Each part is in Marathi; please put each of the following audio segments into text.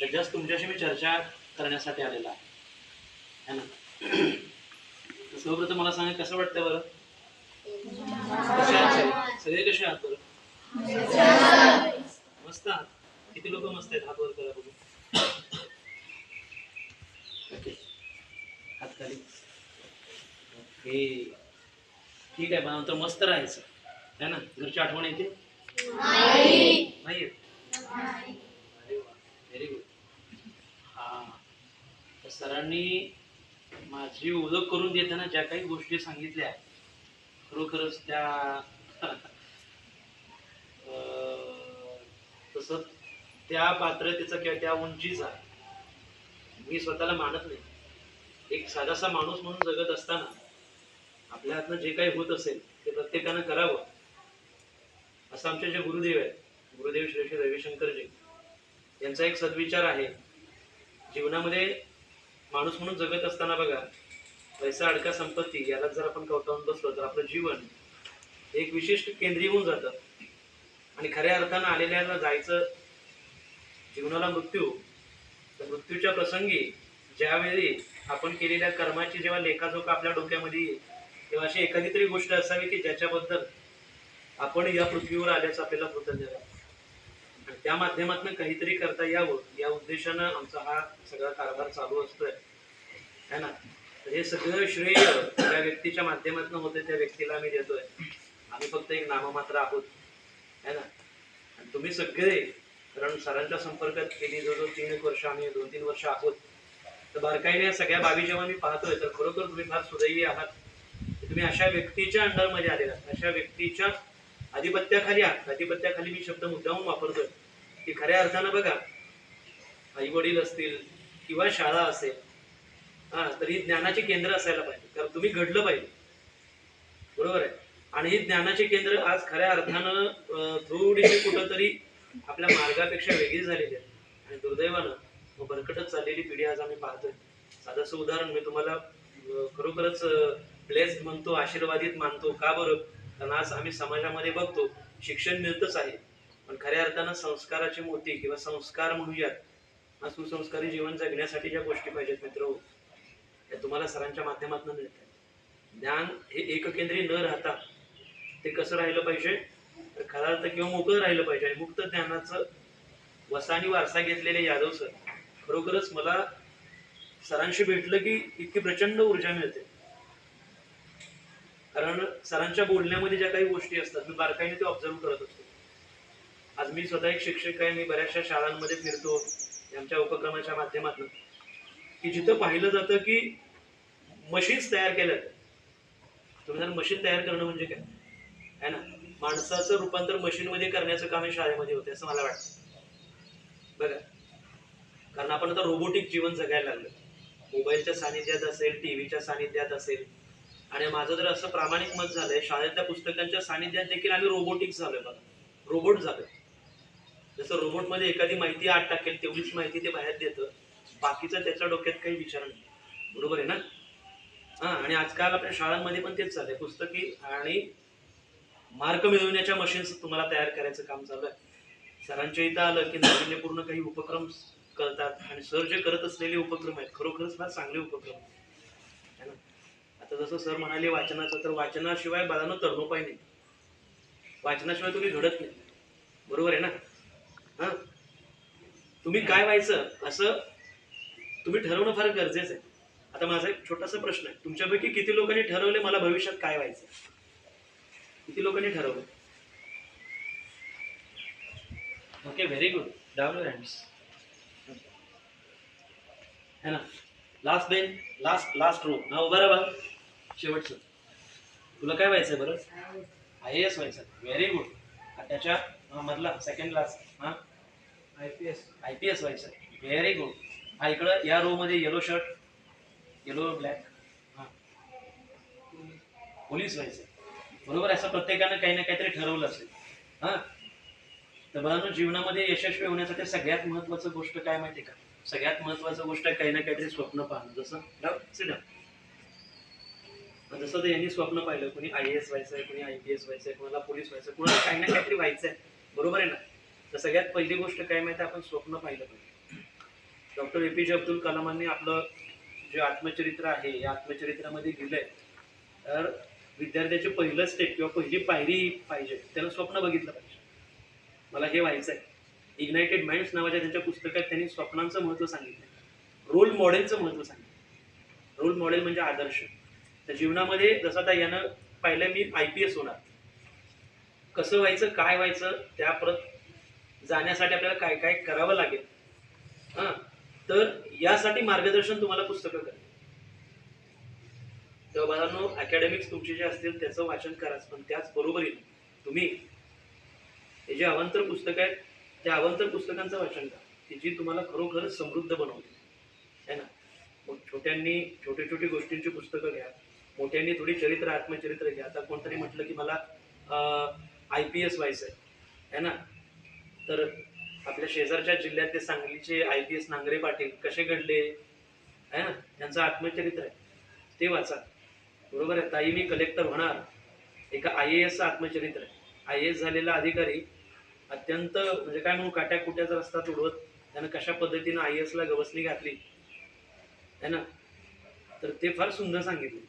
तर जस्ट तुमच्याशी मी चर्चा करण्यासाठी आलेला आहे. है ना? सर्वप्रथम मला सांगा कसं वाटतं बरं? सगळे? कसे आहात बरं? मस्त आहात? किती लोक मस्त आहेत? हात वर करा बघू. ओके. हात खाली ओके. ठीक आहे पण नंतर मस्त राहायचं. है ना? घरची आठवण येते? नाही येत अरे वा व्हेरी गुड हा तर सरांनी माझी ओळख करून देताना ज्या काही गोष्टी सांगितल्या खरोखरच त्या तसं त्या पात्रतेचा किंवा त्या उंचीचा मी स्वतःला मानत नाही. एक साधासा माणूस म्हणून जगत असताना आपल्या हातनं जे काही होत असेल ते प्रत्येकानं करावं असं आमचे जे गुरुदेव आहेत गुरुदेव श्री श्री रविशंकरजी यांचा एक सद्विचार आहे. जीवनामध्ये माणूस म्हणून जगत असताना बघा पैसा अडका संपत्ती याला जर आपण कवटावून बसलो तर आपलं जीवन एक विशिष्ट केंद्रीय होऊन जातं आणि खऱ्या अर्थानं आलेल्याला जायचं जीवनाला मृत्यू तर मृत्यूच्या प्रसंगी ज्यावेळी आपण केलेल्या कर्माची जेव्हा लेखाजोखा आपल्या डोक्यामध्ये येईल तेव्हा अशी एखादी तरी गोष्ट असावी की ज्याच्याबद्दल आपण या पृथ्वीवर आल्याचं आपल्याला कृतज्ञ राहावं. आणि त्या माध्यमातून काहीतरी करता यावं या उद्देशानं आमचा हा सगळा कारभार चालू असतोय. है ना? तर हे सगळं श्रेय ज्या व्यक्तीच्या माध्यमातून होते त्या व्यक्तीला आम्ही देतोय. आम्ही फक्त एक नाममात्र आहोत. है ना? आणि तुम्ही सगळे कारण सरांच्या संपर्कात गेली जवळजवळ तीन एक वर्ष आम्ही दोन तीन वर्ष आहोत. तर बारकाईने या सगळ्या बाबी जेव्हा मी पाहतोय तर खरोखर तुम्ही फार सुदैवी आहात. तुम्ही अशा व्यक्तीच्या अंडरमध्ये आलेला अशा व्यक्तीच्या आधिपत्याखाली आधिपत्याखाली मी शब्द मुद्दाहून वापरतोय. की खऱ्या अर्थानं बघा आई वडील असतील किंवा शाळा असेल हा तर ही ज्ञानाचे केंद्र असायला पाहिजे. कारण तुम्ही घडलं पाहिजे. बरोबर आहे? आणि ही ज्ञानाचे केंद्र आज खऱ्या अर्थानं थोडीशी कुठंतरी आपल्या मार्गापेक्षा वेगळी झालेली आहे. आणि दुर्दैवानं मग भरकटच चाललेली पिढी आज आम्ही पाहतोय. साधंसं उदाहरण मी तुम्हाला खरोखरच ब्लेस्ड म्हणतो आशीर्वादित मानतो. का बरं? कारण आज आम्ही समाजामध्ये बघतो शिक्षण मिळतच आहे. पण खऱ्या अर्थानं संस्काराची मोती किंवा संस्कार म्हणूयात हा सुसंस्कारी जीवन जगण्यासाठी ज्या गोष्टी पाहिजेत मित्र त्या तुम्हाला सरांच्या माध्यमातून मिळत ज्ञान हे एककेंद्री न राहता ते कसं राहिलं पाहिजे? तर खरा अर्थ किंवा मोकळं राहिलं पाहिजे. आणि मुक्त ज्ञानाचं वसा आणि वारसा घेतलेले यादव सर खरोखरच मला सरांशी भेटलं की इतकी प्रचंड ऊर्जा मिळते. कारण सरांच्या बोलण्यामध्ये ज्या काही गोष्टी असतात मी बारकाईने ते ऑब्झर्व करत असतो. आज मी स्वतः एक शिक्षक आहे मी बऱ्याचशा शाळांमध्ये फिरतो आमच्या उपक्रमाच्या माध्यमातून. की जिथं पाहिलं जातं की मशीन्स तयार केल्या तुम्ही जर मशीन तयार करणं म्हणजे काय? आहे ना? माणसाचं रूपांतर मशीनमध्ये करण्याचं काम हे शाळेमध्ये होते असं मला वाटतं. बघा. कारण आपण आता रोबोटिक जीवन जगायला लागलं मोबाईलच्या सानिध्यात असेल टी व्हीच्या सानिध्यात असेल आणि माझं तर असं प्रामाणिक मत झालंय शाळेतल्या पुस्तकांच्या सानिध्यात देखील आम्ही रोबोटिक झालोय बघा. रोबोट झालोय. जसं रोबोटमध्ये एखादी माहिती आत टाकेल तेवढीच माहिती ते बाहेर देतं. बाकीचं त्याच्या डोक्यात काही विचार नाही. बरोबर आहे ना? हा आणि आजकाल आपल्या शाळांमध्ये पण तेच चाललंय. पुस्तकी आणि मार्क मिळवण्याच्या मशीन्स तुम्हाला तयार करायचं काम चालू आहे. सरांच्या इथं आलं की नाविन्यपूर्ण काही उपक्रम करतात. आणि सर जे करत असलेले उपक्रम आहेत खरोखरच फार चांगले उपक्रम आहेत. आता जसं सर म्हणाले वाचनाचं तर वाचनाशिवाय बाळानं तरणोपाय नाही. वाचनाशिवाय तुम्ही घडत नाही. बरोबर आहे ना? हा? तुम्ही काय व्हायचं असं तुम्ही ठरवणं फार गरजेचं आहे. आता माझा एक छोटासा प्रश्न आहे. तुमच्यापैकी किती लोकांनी ठरवले मला भविष्यात काय व्हायचं? किती लोकांनी ठरवलं? Okay very good down hands है ना? Last bench last last row ना उभा राहा शेवटचं. तुला काय व्हायचंय बरं? आय एस व्हायचं. व्हेरी गुड त्याच्या मधला सेकंड क्लास हां? I P S I P S व्हायचं. व्हेरी गुड हा इकडं या रो मध्ये येलो शर्ट येलो ब्लॅक हां? पोलीस व्हायचं. बरोबर असं प्रत्येकानं काही ना काहीतरी ठरवलं असेल. हां? तर बघा जीवनामध्ये यशस्वी होण्यासाठी सगळ्यात महत्वाचं गोष्ट काय माहिती का? सगळ्यात महत्वाचं गोष्ट आहे काही ना काहीतरी स्वप्न पाहणं. जसं down. जसं ते यांनी स्वप्न पाहिलं कोणी आय एस व्हायचंय कोणी आय पी एस व्हायचंय कोणाला पोलीस व्हायचं कोणाला काही ना काहीतरी व्हायचंय. बरोबर आहे ना? तर सगळ्यात पहिली गोष्ट काय माहिती आपण स्वप्न पाहिलं पाहिजे. डॉक्टर ए पी जे अब्दुल कलामांनी आपलं जे आत्मचरित्र आहे या आत्मचरित्रामध्ये दिलंय तर विद्यार्थ्याचे पहिलं स्टेप किंवा पहिली पायरी पाहिजे त्याला स्वप्न बघितलं पाहिजे. मला हे व्हायचं आहे. इग्नायटेड माइंड्स नावाच्या त्यांच्या पुस्तकात त्यांनी स्वप्नांचं महत्त्व सांगितलं. रोल मॉडेलचं महत्त्व सांगितलं. रोल मॉडेल म्हणजे आदर्श. तर जीवनामध्ये जसं आता यानं पाहिलं मी आय पी एस होणार. कसं व्हायचं काय व्हायचं त्या परत जाण्यासाठी आपल्याला काय काय करावं लागेल? हां? तर यासाठी मार्गदर्शन तुम्हाला पुस्तकं करेल तेव्हा बाळांनो अकॅडमिक्स तुमचे जे असतील त्याचं वाचन कराच पण त्याचबरोबरीनं तुम्ही हे जे अवंतर पुस्तकं आहेत त्या अवंतर पुस्तकांचं वाचन करा. की जी तुम्हाला खरोखर समृद्ध बनवते है ना? मग छोट्यांनी छोटे छोटी गोष्टींची पुस्तकं घ्या. मोठ्यांनी थोडी चरित्र आत्मचरित्र घ्या. आता कोणतरी म्हटलं की मला आय पी एस व्हायचं आहे. है ना? तर आपल्या शेजारच्या जिल्ह्यात ते सांगलीचे I P S Nangare Patil कसे घडले? आहे ना? त्यांचं आत्मचरित्र आहे. ते वाचा. बरोबर आहे? ताई मी कलेक्टर होणार. एका आय ए एसचं आत्मचरित्र आहे. आय ए एस झालेला अधिकारी अत्यंत म्हणजे काय म्हणू काट्या कुट्याचा रस्ता तुडवत त्यानं कशा पद्धतीनं आय एसला गवसणी घातली? है ना? तर ते फार सुंदर सांगितले.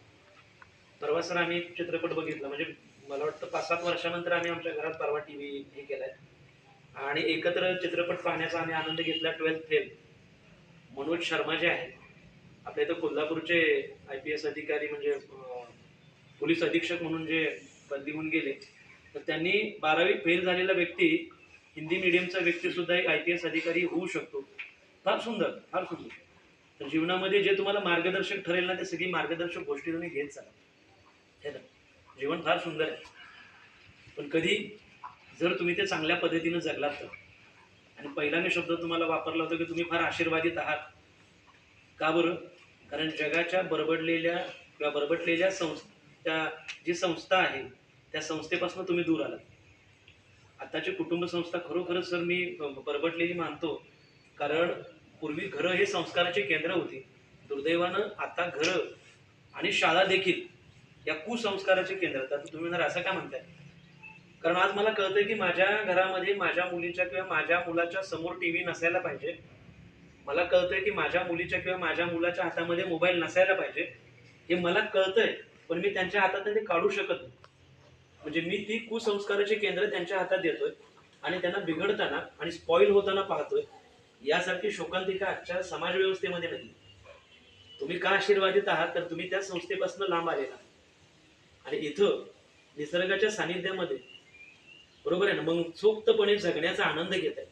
परवा सर आम्ही चित्रपट बघितला. म्हणजे मला वाटतं पाच सात वर्षानंतर आम्ही आमच्या घरात परवा टी व्ही हे केलाय. आणि एकत्र चित्रपट पाहण्याचा आम्ही आनंद घेतला ट्वेल्थ फेल. मनोज शर्मा जे आहेत आपल्या इथं कोल्हापूरचे आय पी एस अधिकारी म्हणजे पोलीस अधीक्षक म्हणून जे बदली होऊन गेले तर त्यांनी बारावी फेल झालेला व्यक्ती हिंदी मिडियमचा व्यक्ती सुद्धा एक आय पी एस अधिकारी होऊ शकतो. फार सुंदर फार सुंदर. तर जीवनामध्ये जे तुम्हाला मार्गदर्शक ठरेल ना ते सगळी मार्गदर्शक गोष्टी तुम्ही घेत चाला जीवन फार सुंदर आहे. पण कधी जर तुम्ही ते चांगल्या पद्धतीनं जगलात तर. आणि पहिला मी शब्द तुम्हाला वापरला होता की तुम्ही फार आशीर्वादित आहात. का बरं? कारण जगाच्या बरबडलेल्या किंवा बरबटलेल्या संस्था जी संस्था आहे त्या संस्थेपासून तुम्ही दूर आलात. आत्ताची कुटुंब संस्था खरोखरच सर मी बरबटलेली मानतो. कारण पूर्वी घरं हे संस्काराचे केंद्र होती. दुर्दैवानं आता घरं आणि शाळा देखील या कुसंस्काराचे केंद्र. तर तुम्ही जर असं का म्हणताय? कारण आज मला कळतंय की माझ्या घरामध्ये माझ्या मुलीच्या किंवा माझ्या मुलाच्या समोर टी व्ही नसायला पाहिजे. मला कळतंय की माझ्या मुलीच्या किंवा माझ्या मुलाच्या हातामध्ये मोबाईल नसायला पाहिजे. हे मला कळतंय पण मी त्यांच्या हातात ते काढू शकत नाही. म्हणजे मी ती कुसंस्काराचे केंद्र त्यांच्या हातात देतोय आणि त्यांना बिघडताना आणि स्पॉईल होताना पाहतोय यासारखी शोकांतिका आजच्या समाज व्यवस्थेमध्ये नाही. तुम्ही का आशीर्वादित आहात? तर तुम्ही त्या संस्थेपासून लांब आलेला आणि इथं निसर्गाच्या सानिध्यामध्ये बरोबर आहे ना? मग सोक्तपणे जगण्याचा आनंद घेत आहे